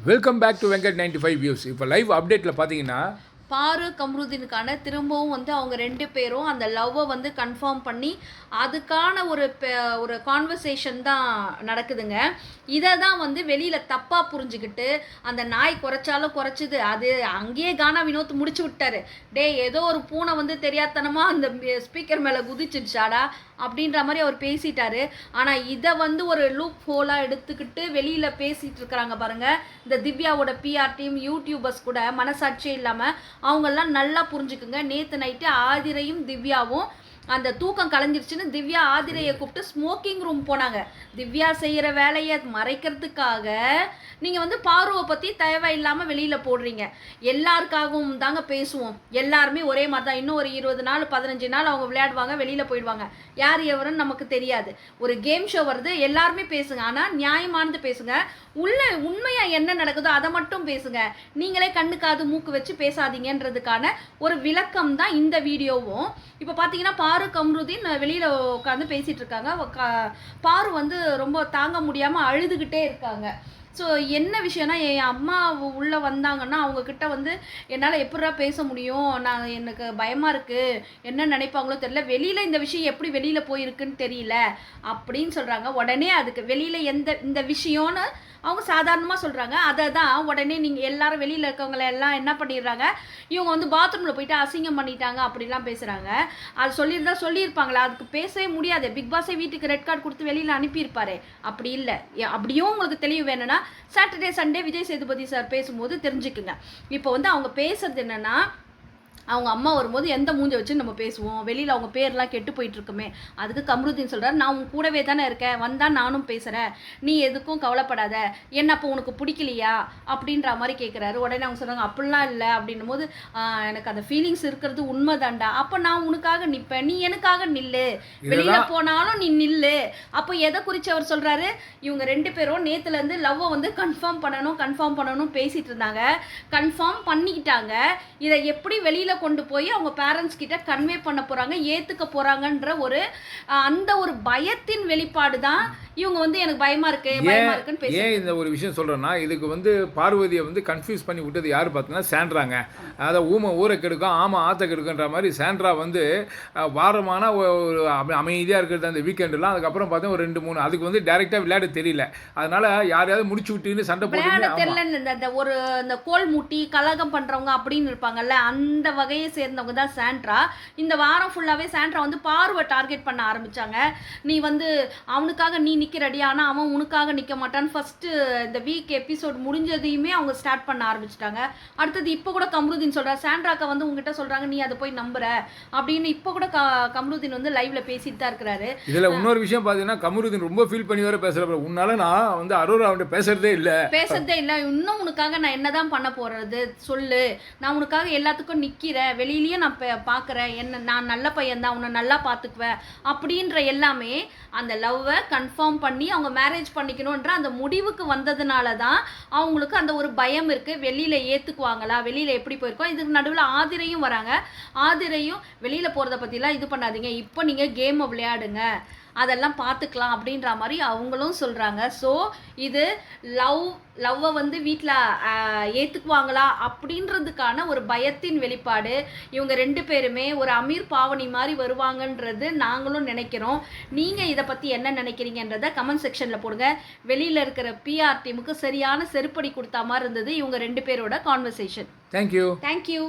Welcome back to Venkat ninety five views இப்போ live அப்டேட்டில் பார்த்தீங்கன்னா பாரு அம்ருதீனுக்கான திரும்பவும் வந்து அவங்க ரெண்டு பேரும் அந்த லவ்வை வந்து கன்ஃபார்ம் பண்ணி அதுக்கான ஒரு பெ- ஒரு கான்வர்சேஷன் தான் நடக்குதுங்க. இதை தான் வந்து வெளியில் தப்பாக புரிஞ்சுக்கிட்டு அந்த நாய் குறைச்சாலும் குறைச்சிது. அது அங்கேயே கானா வினோத் முடிச்சு விட்டாரு. டே ஏதோ ஒரு பூனை வந்து தெரியாதனமாக அந்த ஸ்பீக்கர் மேலே குதிச்சிடுச்சாடா அப்படின்ற மாதிரி அவர் பேசிட்டாரு. ஆனால் இதை வந்து ஒரு லூப் ஹோலாக எடுத்துக்கிட்டு வெளியில் பேசிகிட்டு இருக்கிறாங்க பாருங்கள் இந்த திவ்யாவோட பிஆர் டீம் யூடியூபர்ஸ் கூட மனசாட்சியே இல்லாமல் அவங்கெல்லாம் நல்லா புரிஞ்சுக்குங்க. நேற்று நைட்டு ஆதிரையும் திவ்யாவும் அந்த தூக்கம் கலைஞ்சிருச்சுன்னு திவ்யா ஆதிரையை கூப்பிட்டு ஸ்மோக்கிங் ரூம் போனாங்க. திவ்யா செய்கிற வேலையை மறைக்கிறதுக்காக நீங்கள் வந்து பார்வை பற்றி தேவையில்லாமல் வெளியில் போடுறீங்க. எல்லாருக்காகவும் தாங்க பேசுவோம். எல்லாருமே ஒரே மாதிரி தான் இன்னும் ஒரு இருபது நாள் பதினஞ்சு நாள் அவங்க விளையாடுவாங்க வெளியில் போயிடுவாங்க. யார் எவருன்னு நமக்கு தெரியாது. ஒரு கேம் ஷோ வருது எல்லாருமே பேசுங்க. ஆனால் நியாயமானது பேசுங்க. உள்ள உண்மையாக என்ன நடக்குதோ அதை மட்டும் பேசுங்க. நீங்களே கண்ணு காது மூக்கு வச்சு பேசாதீங்கன்றதுக்கான ஒரு விளக்கம் தான் இந்த வீடியோவும். இப்போ பார்த்தீங்கன்னா பாரு கம்ருதீன் வெளியில் உட்காந்து பேசிகிட்டு இருக்காங்க. பாரு வந்து ரொம்ப தாங்க முடியாமல் அழுதுகிட்டே இருக்காங்க. ஸோ என்ன விஷயம்னா என் அம்மா உள்ளே வந்தாங்கன்னா அவங்கக்கிட்ட வந்து என்னால் எப்படா பேச முடியும்? நான் எனக்கு பயமாக இருக்குது என்ன நினைப்பாங்களோ தெரியல. வெளியில் இந்த விஷயம் எப்படி வெளியில் போயிருக்குன்னு தெரியல. அப்படின்னு சொல்கிறாங்க உடனே அதுக்கு வெளியில் எந்த இந்த விஷயம்னு அவங்க சாதாரணமாக சொல்கிறாங்க அதை தான் உடனே நீங்கள் எல்லாரும் வெளியில் இருக்கவங்கள எல்லாம் என்ன பண்ணிடுறாங்க? இவங்க வந்து பாத்ரூமில் போயிட்டு அசிங்கம் பண்ணிட்டாங்க. அப்படிலாம் பேசுகிறாங்க அது சொல்லியிருந்தா சொல்லியிருப்பாங்களா? அதுக்கு பேசவே முடியாது. பிக் பாஸே வீட்டுக்கு ரெட் கார்டு கொடுத்து வெளியில் அனுப்பியிருப்பாரு. அப்படி இல்லை. அப்படியும் உங்களுக்கு தெளிவு வேணும்னா Saturday Sunday Vijay Sethupathi sir பேசும்போது தெரிஞ்சுக்குங்க. இப்போ வந்து அவங்க பேசுறது என்னன்னா அவங்க அம்மா வரும்போது எந்த மூஞ்ச வச்சு நம்ம பேசுவோம்? வெளியில் அவங்க பேர்லாம் கெட்டு போயிட்டு இருக்குமே அதுக்கு கம்ருதீன் சொல்கிறார் நான் உன் கூடவே தானே இருக்கேன். வந்தால் நானும் பேசுகிறேன் நீ எதுக்கும் கவலைப்படாத. என்ன அப்போ உனக்கு பிடிக்கலையா? அப்படின்ற மாதிரி கேட்குறாரு உடனே அவங்க சொல்கிறாங்க அப்படிலாம் இல்லை. அப்படின்னும் போது "ஆஹ், எனக்கு அந்த ஃபீலிங்ஸ் இருக்கிறது உண்மைதான்டா. அப்போ நான் உனக்காக நிற்பேன் நீ எனக்காக நில்லு. வெளியில் போனாலும் நீ நில்லு. அப்போ எதை குறித்து அவர் சொல்கிறாரு இவங்க ரெண்டு பேரும் நேற்றுலேருந்து லவ்வை வந்து கன்ஃபார்ம் பண்ணணும் கன்ஃபார்ம் பண்ணணும் பேசிகிட்டு இருந்தாங்க. கன்ஃபார்ம் பண்ணிக்கிட்டாங்க. இதை எப்படி வெளியில் கொண்டு போய் அவங்க பேரண்ட்ஸ் கிட்ட கன்வே பண்ண போகிறாங்க ஏற்றுக்க போகிறாங்கன்ற ஒரு அந்த ஒரு பயத்தின் வெளிப்பாடு தான் இவங்க வந்து எனக்கு பயமா இருக்கு பயமா இருக்குன்னு ஏன் இந்த ஒரு விஷயம் சொல்கிறேன்னா இதுக்கு வந்து பார்வதியை வந்து கன்ஃபியூஸ் பண்ணி விட்டது யார் பார்த்தீங்கன்னா சாண்ட்ராங்க. அதை ஊமை ஊரை கெடுக்கும் ஆமாம் ஆற்ற கெடுக்குன்ற மாதிரி சாண்ட்ரா வந்து வாரமான ஒரு அமைதியாக இருக்கிறது அந்த வீக்கெண்டுலாம் அதுக்கப்புறம் பார்த்தா ஒரு ரெண்டு மூணு அதுக்கு வந்து டைரெக்டாக விளையாட தெரியல. அதனால யாரையாவது முடிச்சு விட்டுன்னு சண்டை போட்டு தெரியல இந்த ஒரு இந்த கோல் மூட்டி கலகம் பண்றவங்க அப்படின்னு இருப்பாங்கல்ல அந்த வகையை சேர்ந்தவங்க தான் சாண்ட்ரா. இந்த வாரம் ஃபுல்லாவே சாண்ட்ரா வந்து பார்வை டார்கெட் பண்ண ஆரம்பிச்சாங்க. நீ வந்து அவனுக்காக நீ நிக்கிறடி ஆனா அவன் உனக்காக நிக்க மாட்டான்னு ஃபர்ஸ்ட் இந்த வீக் எபிசோட் முடிஞ்சதையுமே அவங்க ஸ்டார்ட் பண்ண ஆரம்பிச்சிட்டாங்க. அடுத்தது இப்போ கூட கம்ருதீன் சொல்றா சாண்ட்ராக்கா வந்து உங்ககிட்ட சொல்றாங்க நீ அதை போய் நம்புற. அப்படின்னு இப்போ கூட க- கம்ருதீன் வந்து லைவ்ல பேசிட்டு தான் இருக்கிறாரு. இதில் இன்னொரு விஷயம் பார்த்தீங்கன்னா கமருதீன் ரொம்ப ஃபீல் பண்ணி வர பேசுகிற உன்னால நான் வந்து அரோரா அவன்கிட்ட பேசுறதே இல்லை. பேசுறதே இல்லை. இன்னும் உனக்காக நான் என்னதான் பண்ண போறது? சொல்லு. நான் உனக்காக எல்லாத்துக்கும் நிக்கிறேன். வெளியிலயே நான் பார்க்கறேன் என்ன நான் நல்ல பையன் தான் உன்னை நல்லா பார்த்துக்குவேன் அப்படின்ற எல்லாமே அந்த லவ்வை கன்ஃபார்ம் பண்ணி அவங்க மேரேஜ் பண்ணிக்கணுன்ற அந்த முடிவுக்கு வந்ததுனால தான் அவங்களுக்கு அந்த ஒரு பயம் இருக்குது வெளியில் ஏற்றுக்குவாங்களா வெளியில் எப்படி போயிருக்கோம்? இதுக்கு நடுவில் ஆதிரையும் வராங்க. ஆதிரையும் வெளியில் போகிறத பற்றிலாம் இது பண்ணாதீங்க. இப்போ நீங்கள் கேமை விளையாடுங்க. அதெல்லாம் பார்த்துக்கலாம் அப்படின்ற மாதிரி அவங்களும் சொல்கிறாங்க ஸோ இது லவ் லவ்வை வந்து வீட்டில் ஏற்றுக்குவாங்களா அப்படின்றதுக்கான ஒரு பயத்தின் வெளிப்பாடு. இவங்க ரெண்டு பேருமே ஒரு அமீர் பாவனி மாதிரி வருவாங்கன்றது நாங்களும் நினைக்கிறோம். நீங்கள் இதை பற்றி என்ன நினைக்கிறீங்கன்றத கமெண்ட் செக்ஷனில் போடுங்க. வெளியில் இருக்கிற பிஆர் டீமுக்கு சரியான செருப்படி கொடுத்த மாதிரி இருந்தது இவங்க ரெண்டு பேரோட கான்வர்சேஷன் தேங்க்யூ தேங்க்யூ